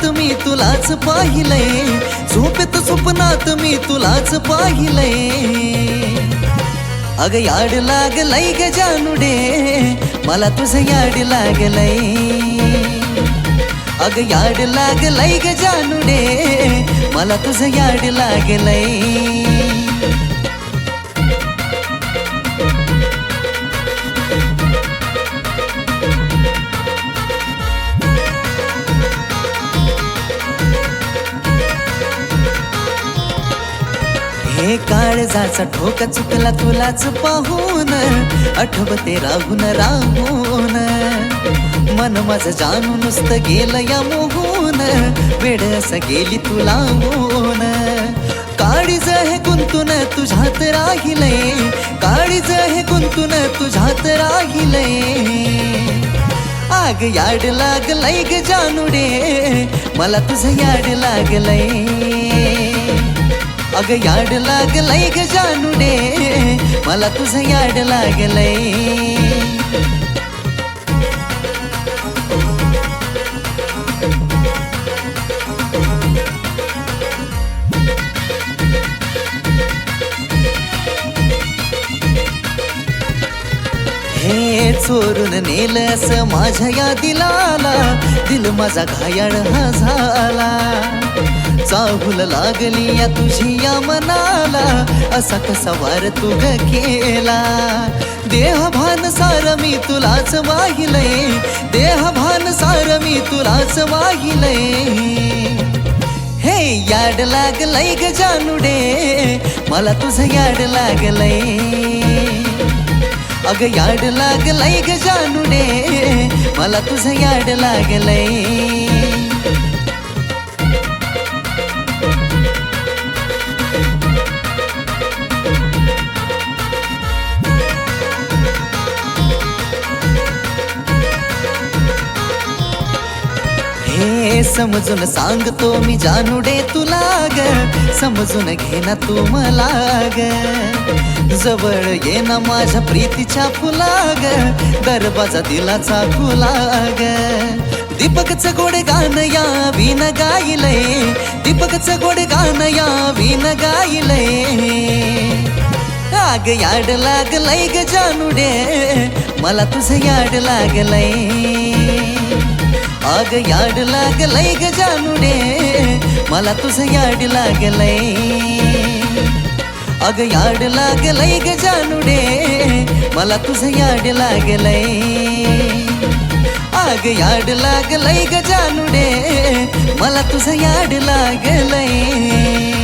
स्वप्नात मी तुलाच पाहिलंय. झोपेत स्वप्नात मी तुलाच पाहिलंय. अग याड लागलय ग जानुडे मला तुझं याड लागलय. अग याड लागलय ग जानुडे मला तुझं याड लागलंय. काळजाचा ठोका चुकला तुलाच पाहून आठवते राहून राहून. मन माझं जाणून नुसतं गेलं या मोहून वेड असं गेली तुला होऊन काळीज हे गुंतून तुझ्यात राहिलय काळीज हे गुंतून तुझ्यात राहिलय आग याड लागलंय ग जानुडे मला तुझं याड लागलंय. अग याड लागलंय ग जानुडे मला तुझं याड लागलंय. हे चोरून नेलं असं माझ्या या दिलाला दिल माझा घायाळ हा झाला. चाहूल लागली या तुझी या मनाला. असा कसा वार तू केला? देहभान सार मी तुलाच वाहिलय देहभान सार मी तुलाच वाहिलय हे याड लागलय ग जानुडे मला तुझं याड लागलंय. अग याड लागलय ग जानुडे मला तुझं याड लागलंय. समजून सांगतो मी जानुडे तुला ग समजून घे ना तू मला ग जवळ ये ना माझ्या प्रीतीच्या फुला ग दरवाजा दिलाचा खुला ग दीपकचं गोड गाणं या विन गायलंय दीपकचं गोड गाणं या विन गायलंय आग याड लागलय ग जानुडे मला तुझं याड लागलय. अग याड लागलंय ग जानुडे. मला तुझं याड लागलंय. अग याड लागलंय ग जानुडे. मला तुझं याड लागलंय. अग याड लागलंय ग जानुडे. मला तुझं याड लागलंय.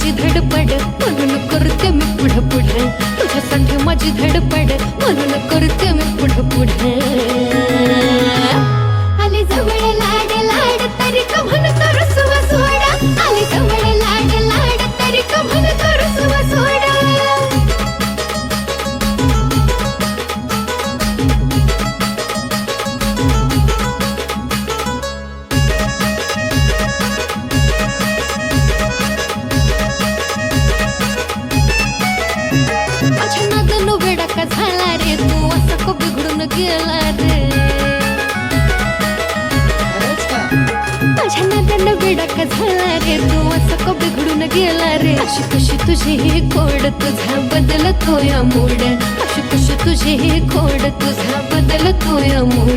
माझी धडपड म्हणून करते मी पुढं पुढं. तुझ्यासाठी माझी धडपड म्हणून करते मी पुढं पुढं. खोया मोड. कश कश तुझे खोड तुझा बदल खोया मोड.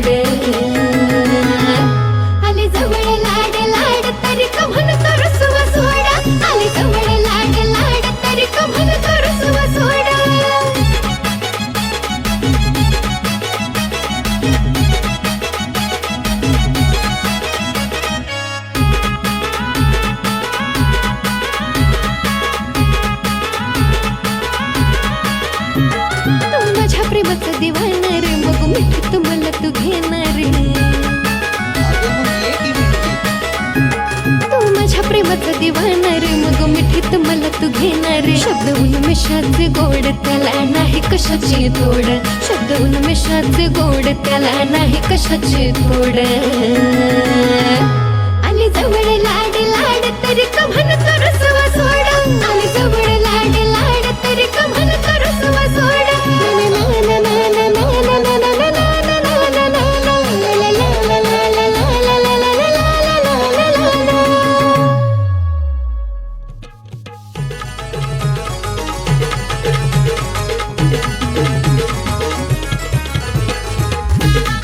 उन्मेषात गोड त्याला नाही कशाची तोड. शब्द उन्मेषात गोड त्याला नाही कशाची तोड. आणि जवळला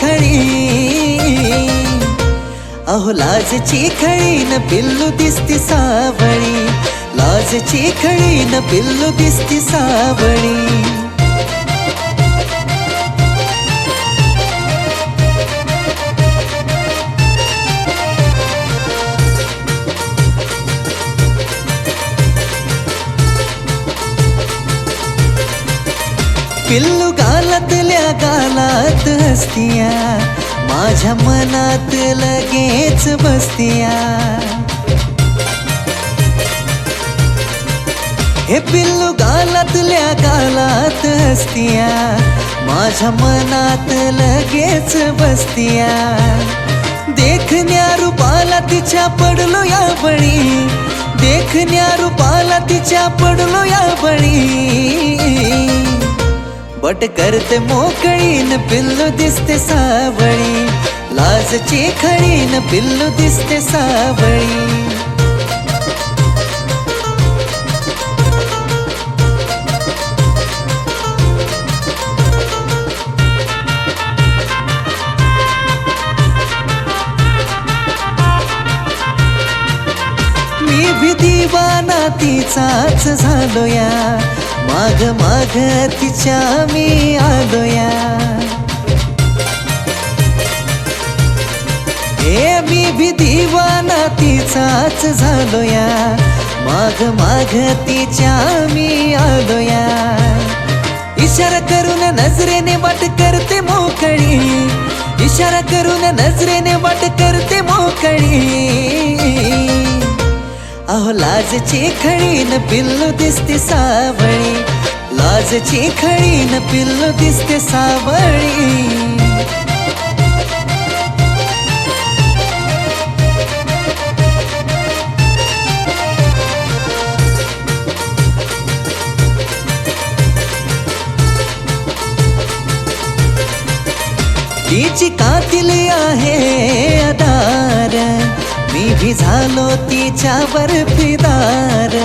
खळी. अहो लाजची खळी न पिल्लू दिसती सावळी. लाजची खळी न पिल्लू दिसती सावळी. पिल्लू गालातल्या गालात हसतिया. माझ्या मनात लगेच बसतिया. हे पिल्लू गालातल्या गालात हसतिया. माझ्या मनात लगेच बसतिया. देखण्या रूपाला तिच्या पडलो या बळी. देखण्या रूपाला तिच्या पडलो या बळी. बट करते मोकळीन पिल्लू दिसते सावळी. लाजची खळीन पिल्लू दिसते सावळी. मी भी दिवाना तिचाच झालो या माग माग तिच्या मी आलोया. हे मी भी दिवाना तिचाच झालोया. माग माग तिच्या मी आलोया. इशारा करून नजरेने वाट करते मोकळी. इशारा करून नजरेने वाट करते मोकळी. अहो लाजची खळीन पिल्लू दिसते सावळी. लाजची खळीन पिल्लू दिसते सावळी. तिची कातिली आहे आधार मी भी झालो तिच्यावर फिदार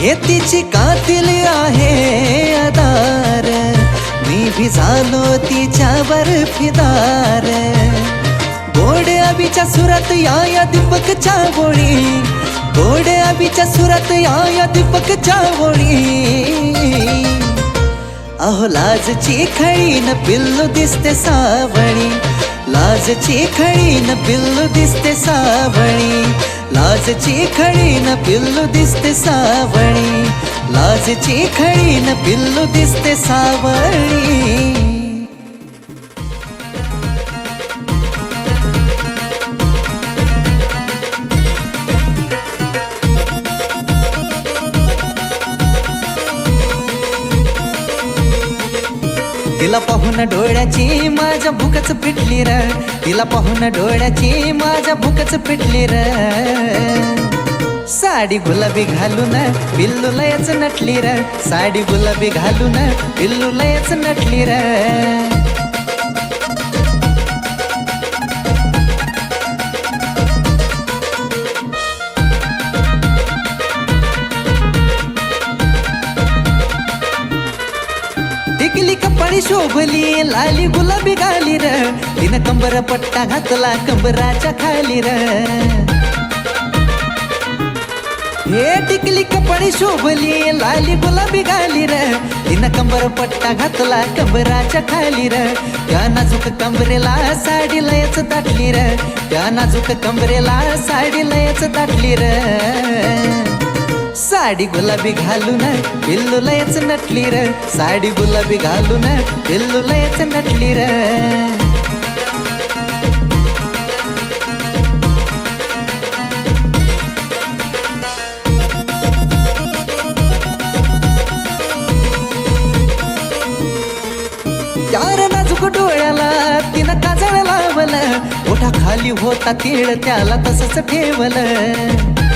हे तिची कातील आहे आधार. मी भी झालो तिच्यावर फिदार गोड अभिच्या सुरात या या दीपकच्या गोळी गोड अभिच्या सुरात या या दीपकच्या गोळी अहो लाजची खळीन पिल्लू दिसते सावळी. लाजची खळीन पिल्लू दिसते सावळी. लाजची खळीन पिल्लू दिसते सावळी. लाजची खळीन पिल्लू दिसते सावळी. तिला पाहून डोळ्याची माझ्या भूकच पिटली र. तिला पाहून डोळ्याची माझ्या भूकच पिटली र. साडी गुलाबी घालून पिल्लू लयच नटली र. साडी गुलाबी घालून पिल्लू लयच नटली र. शोभली लाली गुलाबी गाली र. तिनं कंबर पट्टा घातला कंबराच्या खाली र. हे टिकली कपाळी शोभली लाली गुलाबी गाली र. तिनं कंबर पट्टा घातला कंबराच्या खाली र. त्या नाजूक कंबरेला साडी लयच दाटली र. त्या नाजूक कंबरेला साडी लयच दाटली र. साडी गुलाबी घालून पिल्लू लयच नटली र. साडी गुलाबी घालून पिल्लू लयच नटली र. यार नाजूक डोळ्याला तिनं काजळ लावलं. ओठा खाली होता तिळ त्याला तसंच ठेवलं.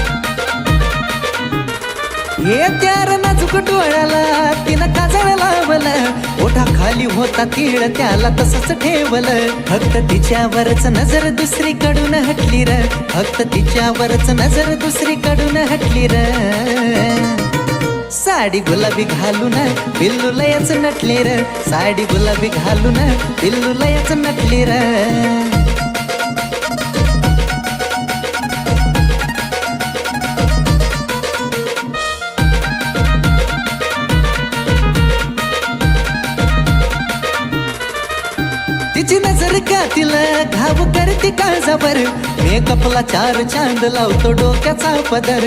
हे नाजूक डोळ्याला तिनं काजळ लावलं. ओठा खाली होता तीळ त्याला तसंच ठेवलं. फक्त तिच्यावरच नजर दुसरीकडून हटली र. फक्त तिच्यावरच नजर दुसरीकडून हटली र. साडी गुलाबी घालून पिल्लू लयच नटली र. साडी गुलाबी घालून पिल्लू लयच नटली र. करते काळजावर. मेकअपला चार चांद लावतो डोक्याचा पदर.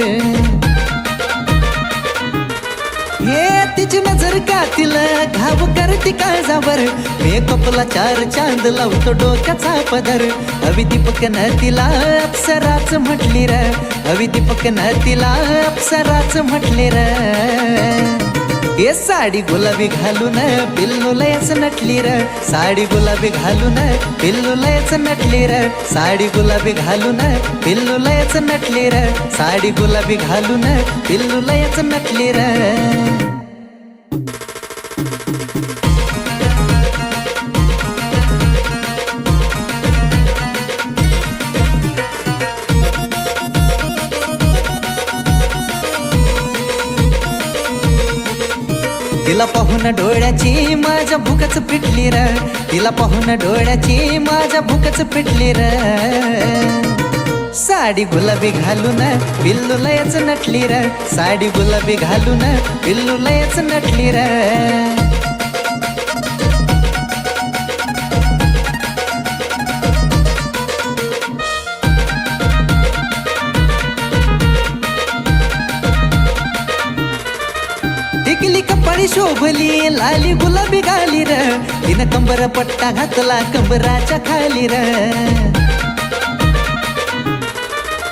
हे तिची नजर का तिला घाव करते काळजावर. मेकअपला चार चांद लावतो डोक्याचा पदर. हवी दीपक न तिला अप्सराच म्हटली र. हवी दीपक न तिला अप्सराच म्हटली र. ए साडी गुलाबी घालून पिल्लू लयच नटली र साडी गुलाबी घालून पिल्लू लयच नटली र साडी गुलाबी घालून पिल्लू लयच नटली र साडी गुलाबी घालून पिल्लू लयच नटली र पाहून डोळ्याची माझ्या भूकच पिटली र. तिला पाहून डोळ्याची माझ्या भूकच पिटली र. साडी गुलाबी घालून बिल्लू लयच नटली र. साडी गुलाबी घालून बिल्लू लयच नटली र. शोभली लाली गुलाबी गाली र. तिनं कंबर पट्टा घातला कंबराच्या खाली र.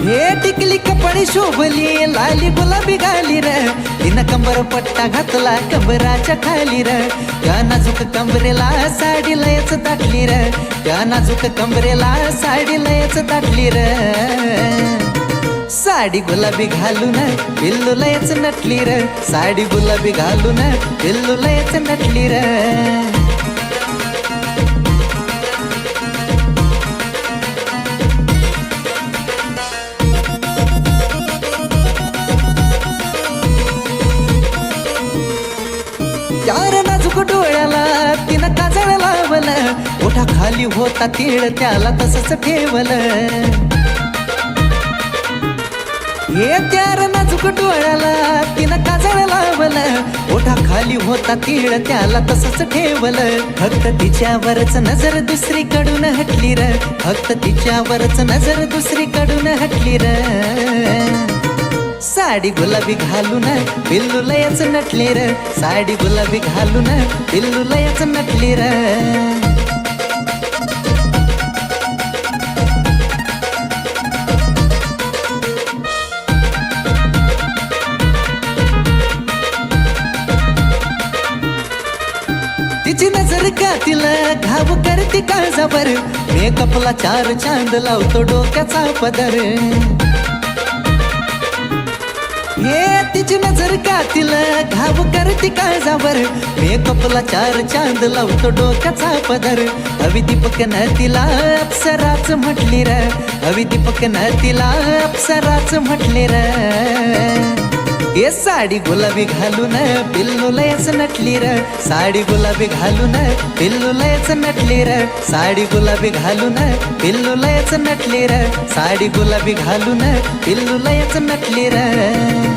हे टिकली कपाळी शोभली लाली गुलाबी गाली र. तिनं कंबर पट्टा घातला कंबराच्या खाली र. त्या नाजूक कंबरेला साडी लयच दाटली र. त्या नाजूक कंबरेला साडी लयच दाटली र. साडी गुलाबी घालून पिल्लू लयच नटली र. साडी गुलाबी घालून पिल्लू लयच नटली र. यार नाजूक डोळ्याला तिनं काजळ लावलं. ओठा खाली होता तीळ त्याला तसंच ठेवलं. हे नाजूक डोळ्याला तिनं काजळ लावलं. ओठा खाली होता तीळ त्याला तसंच ठेवलं. फक्त तिच्यावरच नजर दुसरीकडून हटली र. फक्त तिच्यावरच नजर दुसरीकडून हटली र. साडी गुलाबी घालून पिल्लू लयच नटली र. साडी गुलाबी घालून पिल्लू लयच नटली र. धाव घाव करते काळजावर. मेकअपला चार चांद लावतो डोक्याचा पदर. हे तिची नजर का तिला घाव करते काळजावर. मेकअपला चार चांद लावतो डोक्याचा पदर. हवी दीपक न तिला अप्सराच म्हटली र. हवी दीपक न तिला अप्सराच म्हटली र. ए साडी गुलाबी घालून पिल्लू लयच नटली र साडी गुलाबी घालून पिल्लू लयच नटली र साडी गुलाबी घालून पिल्लू लयच नटली र साडी गुलाबी घालून पिल्लू लयच नटली र